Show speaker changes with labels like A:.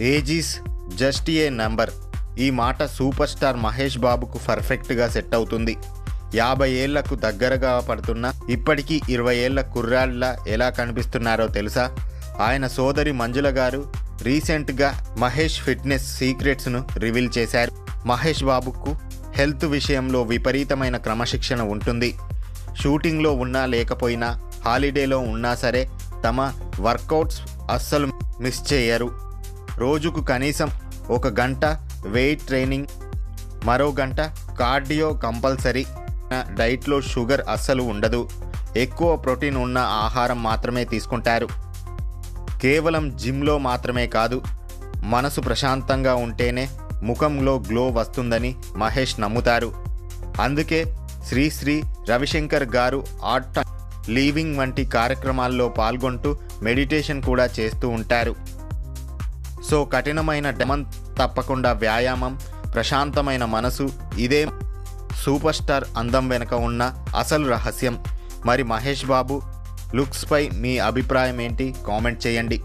A: Ages just a number. ఈ మాట super star Mahesh బాబుకు పర్ఫెక్ట్గా సెట్ అవుతుంది. యాభై ఏళ్ళకు దగ్గరగా పడుతున్న ఇప్పటికీ ఇరవై ఏళ్ళ కుర్రాళ్ళ ఎలా కనిపిస్తున్నారో తెలుసా? ఆయన సోదరి మంజుల గారు రీసెంట్గా మహేష్ ఫిట్నెస్ సీక్రెట్స్ను రివీల్ చేశారు. మహేష్ బాబుకు హెల్త్ విషయంలో విపరీతమైన క్రమశిక్షణ ఉంటుంది. షూటింగ్లో ఉన్నా లేకపోయినా హాలిడేలో ఉన్నా సరే తమ వర్కౌట్స్ అస్సలు మిస్ చేయరు. రోజుకు కనీసం ఒక గంట వెయిట్ ట్రైనింగ్ మరో గంట కార్డియో కంపల్సరీ. డైట్లో షుగర్ అస్సలు ఉండదు. ఎక్కువ ప్రోటీన్ ఉన్న ఆహారం మాత్రమే తీసుకుంటారు. కేవలం జిమ్లో మాత్రమే కాదు మనసు ప్రశాంతంగా ఉంటేనే ముఖంలో గ్లో వస్తుందని మహేష్ నమ్ముతారు. అందుకే శ్రీ శ్రీ రవిశంకర్ గారు ఆర్ట్ లీవింగ్ వంటి కార్యక్రమాల్లో పాల్గొంటూ మెడిటేషన్ కూడా చేస్తూ ఉంటారు. సో కఠినమైన డెమన్ తప్పకుండా వ్యాయామం ప్రశాంతమైన మనసు ఇదే సూపర్ స్టార్ అందం వెనుక ఉన్న అసలు రహస్యం. మరి మహేష్ బాబు లుక్స్పై మీ అభిప్రాయం ఏంటి? కామెంట్ చేయండి.